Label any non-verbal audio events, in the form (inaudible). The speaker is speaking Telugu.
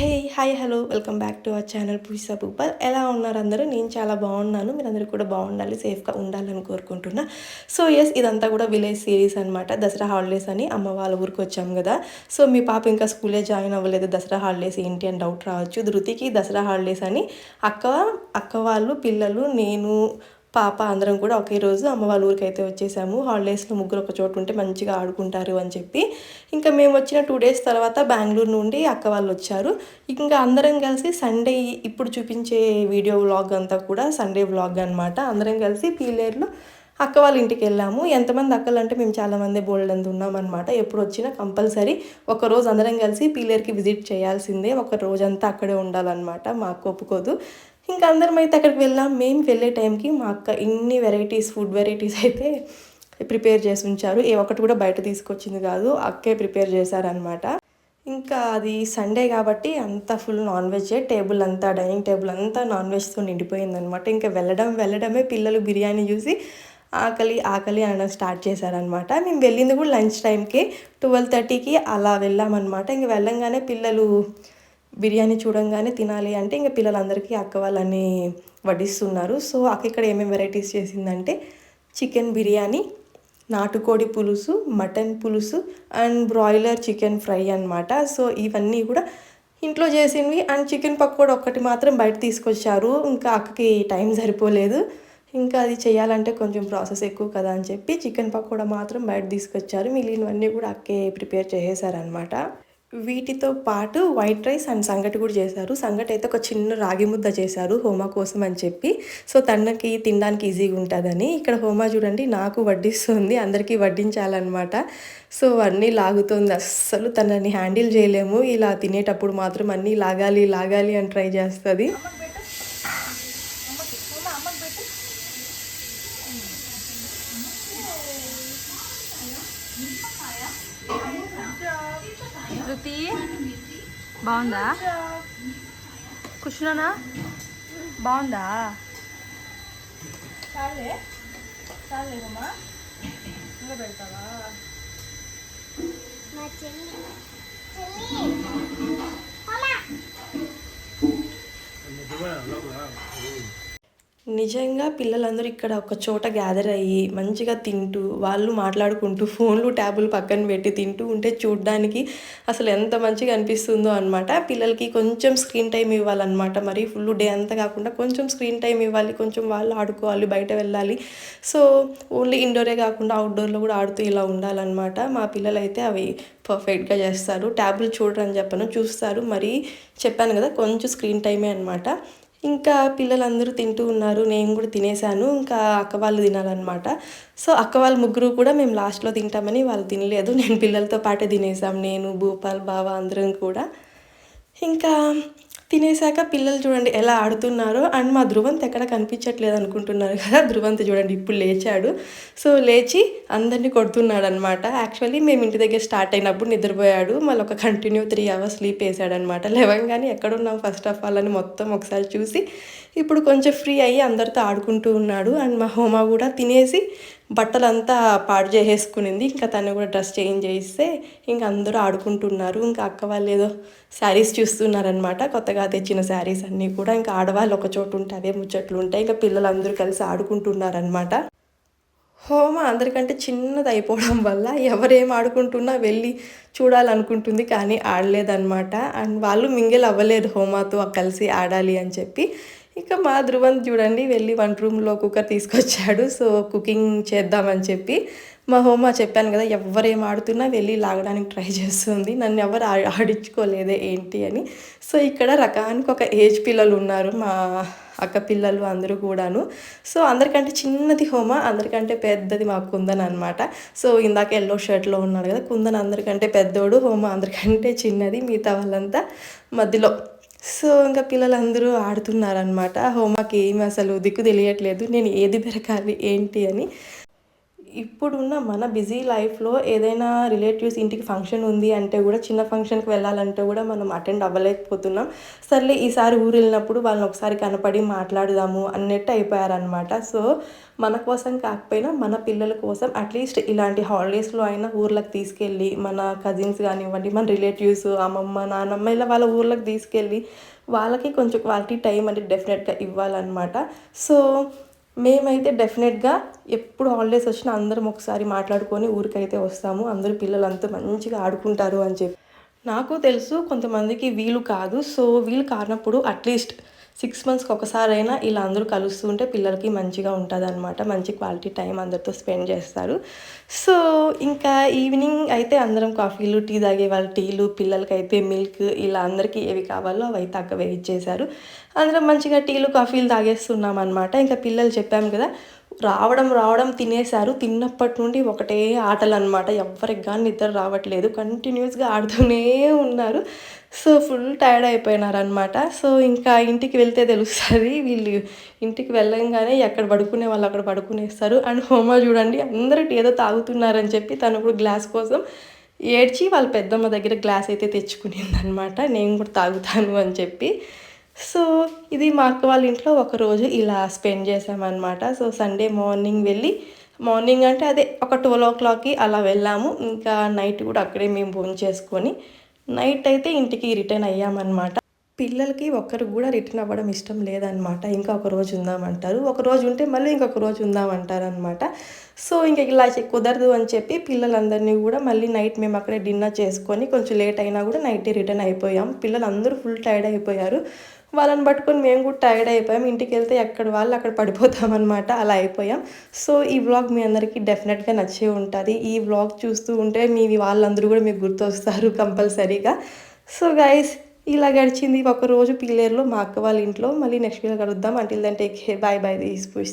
Hey hi hello welcome back to our channel Poosa Bhupal ఎలా ఉన్నారు అందరూ? నేను చాలా బాగున్నాను. మీరందరూ కూడా బాగుండాలి సేఫ్గా ఉండాలని కోరుకుంటున్నా. సో ఎస్ ఇదంతా కూడా విలేజ్ సిరీస్ అనమాట దసరా హాలిడేస్ అని అమ్మ వాళ్ళ ఊరికి వచ్చాం కదా. సో మీ పాప ఇంకా స్కూలే జాయిన్ అవ్వలేదు. దసరా హాలిడేస్ ఏంటి అని డౌట్ రావచ్చు. ధృతికి దసరా హాలిడేస్ అని అక్క అక్క వాళ్ళు పిల్లలు నేను పాప అందరం కూడా ఒకే రోజు అమ్మ వాళ్ళ ఊరికి అయితే వచ్చేసాము. హాలిడేస్లో ముగ్గురు ఒక చోటు ఉంటే మంచిగా ఆడుకుంటారు అని చెప్పి. ఇంకా మేము వచ్చిన టూ డేస్ తర్వాత బెంగళూరు నుండి అక్క వాళ్ళు వచ్చారు. ఇంకా అందరం కలిసి సండే ఇప్పుడు చూపించే వీడియో వ్లాగ్ అంతా కూడా సండే వ్లాగ్ అనమాట అందరం కలిసి పీలేర్లో అక్క వాళ్ళ ఇంటికి వెళ్ళాము. ఎంతమంది అక్కలు అంటే మేము చాలామంది బోల్డ్ అంత ఉన్నామన్నమాట ఎప్పుడు వచ్చినా కంపల్సరీ ఒక రోజు అందరం కలిసి పీలేర్కి విజిట్ చేయాల్సిందే. ఒక రోజంతా అక్కడే ఉండాలన్నమాట. మాకు ఒప్పుకోదు. ఇంకా అందరం అయితే అక్కడికి వెళ్ళాం మేము వెళ్ళే టైంకి మా అక్క ఇన్ని వెరైటీస్ ఫుడ్ వెరైటీస్ అయితే ప్రిపేర్ చేసి ఉంచారు. ఏ ఒక్కటి కూడా బయట తీసుకొచ్చింది కాదు. అక్కే ప్రిపేర్ చేశారనమాట ఇంకా అది సండే కాబట్టి అంతా ఫుల్ నాన్ వెజ్ టేబుల్ అంతా డైనింగ్ టేబుల్ అంతా నాన్ వెజ్తో నిండిపోయిందనమాట ఇంకా వెళ్ళడం వెళ్ళడమే పిల్లలు బిర్యానీ చూసి ఆకలి ఆకలి అనడం స్టార్ట్ చేశారనమాట మేము వెళ్ళింది కూడా లంచ్ టైంకి. ట్వెల్వ్ థర్టీకి అలా వెళ్ళామన్నమాట. ఇంక వెళ్ళంగానే పిల్లలు బిర్యానీ చూడంగానే తినాలి అంటే ఇంకా పిల్లలందరికీ అక్క వాళ్ళని వడ్డిస్తున్నారు. సో అక్క ఇక్కడ ఏమేమి వెరైటీస్ చేసిందంటే చికెన్ బిర్యానీ నాటుకోడి పులుసు మటన్ పులుసు అండ్ బ్రాయిలర్ చికెన్ ఫ్రై అనమాట సో ఇవన్నీ కూడా ఇంట్లో చేసినవి అండ్ చికెన్ పకోడా ఒక్కటి మాత్రం బయట తీసుకొచ్చారు. ఇంకా అక్కకి టైం సరిపోలేదు. ఇంకా అది చేయాలంటే కొంచెం ప్రాసెస్ ఎక్కువ కదా అని చెప్పి చికెన్ పకోడా మాత్రం బయట తీసుకొచ్చారు. మిగిలినవన్నీ కూడా అక్కే ప్రిపేర్ చేసేసారనమాట వీటితో పాటు వైట్ రైస్ అండ్ సంగటి కూడా చేశారు. సంగటి అయితే ఒక చిన్న రాగి ముద్ద చేశారు హోమా కోసం అని చెప్పి. సో తనకి తినడానికి ఈజీగా ఉంటుందని. ఇక్కడ హోమా చూడండి నాకు వడ్డిస్తుంది అందరికీ వడ్డించాలన్నమాట. సో అన్నీ లాగుతుంది. అస్సలు తనని హ్యాండిల్ చేయలేము. ఇలా తినేటప్పుడు మాత్రం అన్నీ లాగాలి లాగాలి అని ట్రై చేస్తుంది. శృతి బాగుందా? కుషునా బాగుందా? పెడతావా మా చెల్లి చెల్లి అమ్మా నిజంగా పిల్లలందరూ ఇక్కడ ఒక చోట గ్యాదర్ అయ్యి మంచిగా తింటూ వాళ్ళు మాట్లాడుకుంటూ ఫోన్లు ట్యాబులు పక్కన పెట్టి తింటూ ఉంటే చూడడానికి అసలు ఎంత మంచిగా అనిపిస్తుందో అనమాట పిల్లలకి కొంచెం స్క్రీన్ టైం ఇవ్వాలన్నమాట. మరి ఫుల్ డే అంతా కాకుండా కొంచెం స్క్రీన్ టైం ఇవ్వాలి కొంచెం వాళ్ళు ఆడుకోవాలి బయట వెళ్ళాలి. సో ఓన్లీ ఇండోరే కాకుండా అవుట్డోర్లో కూడా ఆడుతూ ఇలా ఉండాలన్నమాట. మా పిల్లలైతే అవి పర్ఫెక్ట్గా చేస్తారు. ట్యాబ్లు చూడరని చెప్పను చూస్తారు. మరి చెప్పాను కదా కొంచెం స్క్రీన్ టైమే అనమాట ఇంకా పిల్లలందరూ తింటూ ఉన్నారు నేను కూడా తినేసాను ఇంకా అక్క వాళ్ళు తినాలన్నమాట. సో అక్క వాళ్ళు ముగ్గురు కూడా మేము లాస్ట్లో తింటామని వాళ్ళు తినలేదు. నేను పిల్లలతో పాటే తినేసాం నేను భూపాల్ బావ అందరం కూడా. ఇంకా తినేసాక పిల్లలు చూడండి ఎలా ఆడుతున్నారో. అండ్ మా ధృవంత్ ఎక్కడ కనిపించట్లేదు అనుకుంటున్నారు కదా. (laughs) ధృవంత్ చూడండి ఇప్పుడు లేచాడు. సో లేచి అందరినీ కొడుతున్నాడు అనమాట యాక్చువల్లీ మేము ఇంటి దగ్గర స్టార్ట్ అయినప్పుడు నిద్రపోయాడు. మళ్ళీ ఒక కంటిన్యూ త్రీ అవర్స్ స్లీప్ వేసాడనమాట (laughs) లేవంగానే ఎక్కడున్నాం ఫస్ట్ ఆఫ్ ఆల్ అని మొత్తం ఒకసారి చూసి ఇప్పుడు కొంచెం ఫ్రీ అయ్యి అందరితో ఆడుకుంటూ ఉన్నాడు. అండ్ మా హోమా కూడా తినేసి బట్టలంతా పాడు చేసేసుకునింది. ఇంకా తను కూడా డ్రెస్ చేంజ్ చేయిస్తే ఇంకా అందరూ ఆడుకుంటున్నారు. ఇంకా అక్క వాళ్ళు ఏదో శారీస్ చూస్తున్నారనమాట కొత్తగా తెచ్చిన శారీస్ అన్నీ కూడా ఇంకా ఆడవాళ్ళు ఒక చోటు ఉంటే అవే ముచ్చట్లు ఉంటాయి. ఇంకా పిల్లలందరూ కలిసి ఆడుకుంటున్నారనమాట హోమ అందరికంటే చిన్నది అయిపోవడం వల్ల ఎవరేం ఆడుకుంటున్నా వెళ్ళి చూడాలనుకుంటుంది కానీ ఆడలేదన్నమాట. అండ్ వాళ్ళు మింగిల్ అవ్వలేదు హోమాతో కలిసి ఆడాలి అని చెప్పి. ఇక మా ధ్రువం చూడండి వెళ్ళి వంట రూమ్లో కుక్కర్ తీసుకొచ్చాడు. సో కుకింగ్ చేద్దామని చెప్పి మా హోమ చెప్పాను కదా ఎవరేం ఆడుతున్నా వెళ్ళి లాగడానికి ట్రై చేస్తుంది. నన్ను ఎవరు ఆడించుకోలేదే ఏంటి అని. సో ఇక్కడ రకానికి ఒక ఏజ్ పిల్లలు ఉన్నారు మా అక్క పిల్లలు అందరూ కూడాను. సో అందరికంటే చిన్నది హోమ అందరికంటే పెద్దది మా కుందన్ అనమాట సో ఇందాక ఎల్లో షర్ట్లో ఉన్నాడు కదా కుందన్ అందరికంటే పెద్దోడు హోమ అందరికంటే చిన్నది మిగతా వాళ్ళంతా మధ్యలో. సో ఇంకా పిల్లలందరూ ఆడుతున్నారనమాట హోమాకి ఏమి అసలు దిక్కు తెలియట్లేదు. నేను ఏది పెరగాలి ఏంటి అని. ఇప్పుడున్న మన బిజీ లైఫ్లో ఏదైనా రిలేటివ్స్ ఇంటికి ఫంక్షన్ ఉంది అంటే కూడా చిన్న ఫంక్షన్కి వెళ్ళాలంటే కూడా మనం అటెండ్ అవ్వలేకపోతున్నాం. సర్లే ఈసారి ఊరు వెళ్ళినప్పుడు వాళ్ళని ఒకసారి కనపడి మాట్లాడదాము అన్నట్టు అయిపోయారనమాట సో మన కోసం కాకపోయినా మన పిల్లల కోసం అట్లీస్ట్ ఇలాంటి హాలిడేస్లో అయినా ఊర్లకు తీసుకెళ్ళి మన కజిన్స్ కానివ్వండి మన రిలేటివ్స్ అమ్మమ్మ నాన్నమ్మ ఇలా వాళ్ళ ఊర్లకు తీసుకెళ్ళి వాళ్ళకి కొంచెం క్వాలిటీ టైం అనేది డెఫినెట్గా ఇవ్వాలన్నమాట. సో మేమైతే డెఫినెట్గా ఎప్పుడు హాలిడేస్ వచ్చినా అందరం ఒకసారి మాట్లాడుకొని ఊరికైతే వస్తాము. అందరూ పిల్లలంతా మంచిగా ఆడుకుంటారు అని చెప్పి. నాకు తెలుసు కొంతమందికి వీలు కాదు. సో వీలు కానప్పుడు అట్లీస్ట్ సిక్స్ మంత్స్కి ఒకసారి అయినా ఇలా అందరూ కలుస్తూ ఉంటే పిల్లలకి మంచిగా ఉంటుంది అనమాట మంచి క్వాలిటీ టైం అందరితో స్పెండ్ చేస్తారు. సో ఇంకా ఈవినింగ్ అయితే అందరం కాఫీలు టీ తాగే వాళ్ళు టీలు పిల్లలకైతే మిల్క్ ఇలా అందరికీ ఏవి కావాలో అవి అయితే అక్క వెయిట్ చేశారు అందరం మంచిగా టీలు కాఫీలు తాగేస్తున్నాం అనమాట ఇంకా పిల్లలు చెప్పాం కదా రావడం రావడం తినేశారు. తిన్నప్పటి నుండి ఒకటే ఆటలు అనమాట ఎవరికి కానీ నిద్ర రావట్లేదు. కంటిన్యూస్గా ఆడుతూనే ఉన్నారు. సో ఫుల్ టైర్డ్ అయిపోయినారనమాట సో ఇంకా ఇంటికి వెళ్తే తెలుస్తుంది. వీళ్ళు ఇంటికి వెళ్ళంగానే ఎక్కడ పడుకునే వాళ్ళు అక్కడ పడుకునేస్తారు. అండ్ హోమా చూడండి అందరికి ఏదో తాగుతున్నారని చెప్పి తను ఇప్పుడు గ్లాస్ కోసం ఏడ్చి వాళ్ళ పెద్దమ్మ దగ్గర గ్లాస్ అయితే తెచ్చుకునిందనమాట నేను కూడా తాగుతాను అని చెప్పి. సో ఇది మా అక్క వాళ్ళ ఇంట్లో ఒక రోజు ఇలా స్పెండ్ చేసామన్నమాట సో సండే మార్నింగ్ వెళ్ళి మార్నింగ్ అంటే అదే ఒక ట్వెల్వ్ ఓ క్లాక్కి అలా వెళ్ళాము. ఇంకా నైట్ కూడా అక్కడే మేము భోజనం చేసుకొని నైట్ అయితే ఇంటికి రిటర్న్ అయ్యామన్నమాట. పిల్లలకి ఒక్కరు కూడా రిటర్న్ అవ్వడం ఇష్టం లేదనమాట ఇంకా ఒక రోజు ఉందామంటారు. ఒక రోజు ఉంటే మళ్ళీ ఇంకొక రోజు ఉందామంటారు అనమాట సో ఇంకా ఇలా కుదరదు అని చెప్పి పిల్లలందరినీ కూడా మళ్ళీ నైట్ మేము అక్కడే డిన్నర్ చేసుకొని కొంచెం లేట్ అయినా కూడా నైట్ రిటర్న్ అయిపోయాం. పిల్లలు అందరూ ఫుల్ టైర్డ్ అయిపోయారు. వాళ్ళని పట్టుకొని మేము కూడా టైర్డ్ అయిపోయాం. ఇంటికి వెళ్తే ఎక్కడ వాళ్ళు అక్కడ పడిపోతామన్నమాట అలా అయిపోయాం. సో ఈ వ్లాగ్ మీ అందరికీ డెఫినెట్గా నచ్చే ఉంటుంది. ఈ వ్లాగ్ చూస్తూ ఉంటే మీ వాళ్ళందరూ కూడా మీకు గుర్తొస్తారు కంపల్సరీగా. సో గైస్ ఇలా గడిచింది. ఒక రోజు పీలేరులో మా అక్క వాళ్ళ ఇంట్లో. మళ్ళీ నెక్స్ట్ వీడియో కలుద్దాం. Until then take bye bye these push